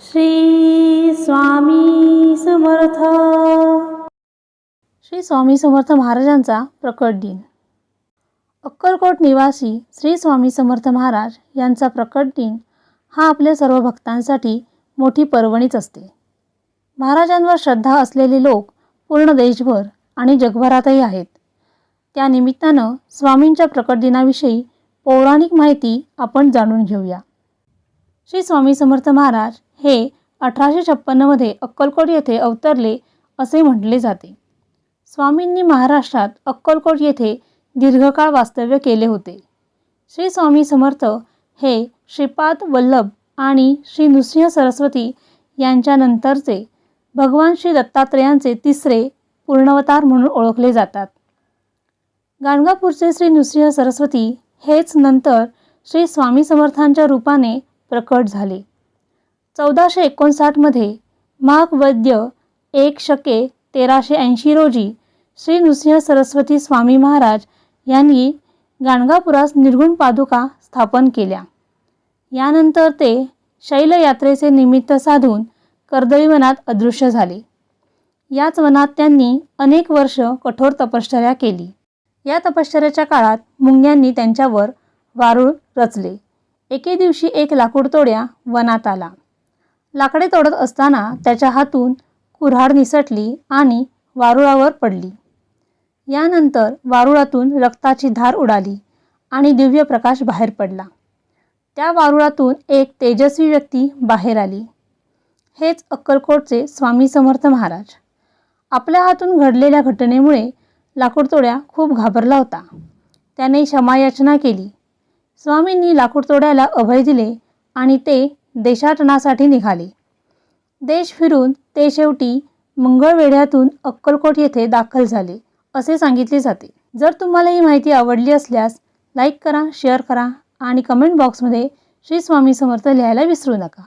श्री स्वामी समर्थ. श्री स्वामी समर्थ महाराजांचा प्रकट दिन. अक्कलकोट निवासी श्री स्वामी समर्थ महाराज यांचा प्रकट दिन हा आपल्या सर्व भक्तांसाठी मोठी पर्वणीच असते. महाराजांवर श्रद्धा असलेले लोक पूर्ण देशभर आणि जगभरातही आहेत. त्या निमित्तानं स्वामींच्या प्रकट दिनाविषयी पौराणिक माहिती आपण जाणून घेऊया. श्री स्वामी समर्थ महाराज हे अठराशे छप्पन्नमध्ये अक्कलकोट येथे अवतरले असे म्हटले जाते. स्वामींनी महाराष्ट्रात अक्कलकोट येथे दीर्घकाळ वास्तव्य केले होते. श्री स्वामी समर्थ हे श्रीपाद वल्लभ आणि श्री नृसिंह सरस्वती यांच्यानंतरचे भगवान श्री दत्तात्रेयांचे तिसरे पूर्णवतार म्हणून ओळखले जातात. गाणगापूरचे श्री नृसिंह सरस्वती हेच नंतर श्री स्वामी समर्थांच्या रूपाने प्रकट झाले. चौदाशे एकोणसाठमध्ये माघ वैद्य एक शके तेराशे ऐंशी रोजी श्री नृसिंह सरस्वती स्वामी महाराज यांनी गाणगापुरास निर्गुण पादुका स्थापन केल्या. यानंतर ते शैलयात्रेचे निमित्त साधून कर्दळी वनात अदृश्य झाले. याच वनात त्यांनी अनेक वर्ष कठोर तपश्चर्या केली. या तपश्चर्याच्या काळात मुंग्यांनी त्यांच्यावर वारूळ रचले. एके दिवशी एक लाकूडतोड्या वनात आला. लाकडे तोडत असताना त्याच्या हातून कुऱ्हाड निसटली आणि वारुळावर पडली. यानंतर वारुळातून रक्ताची धार उडाली आणि दिव्य प्रकाश बाहेर पडला. त्या वारुळातून एक तेजस्वी व्यक्ती बाहेर आली. हेच अक्कलकोटचे स्वामी समर्थ महाराज. आपल्या हातून घडलेल्या घटनेमुळे लाकूडतोड्या खूप घाबरला होता. त्याने क्षमायाचना केली. स्वामींनी लाकूडतोड्याला अभय दिले आणि ते देशाटनासाठी निघाले. देश फिरून ते शेवटी मंगळवेढ्यातून अक्कलकोट येथे दाखल झाले असे सांगितले जाते. जर तुम्हाला ही माहिती आवडली असल्यास लाईक करा शेअर करा आणि कमेंट बॉक्समध्ये श्री स्वामी समर्थ लिहायला विसरू नका.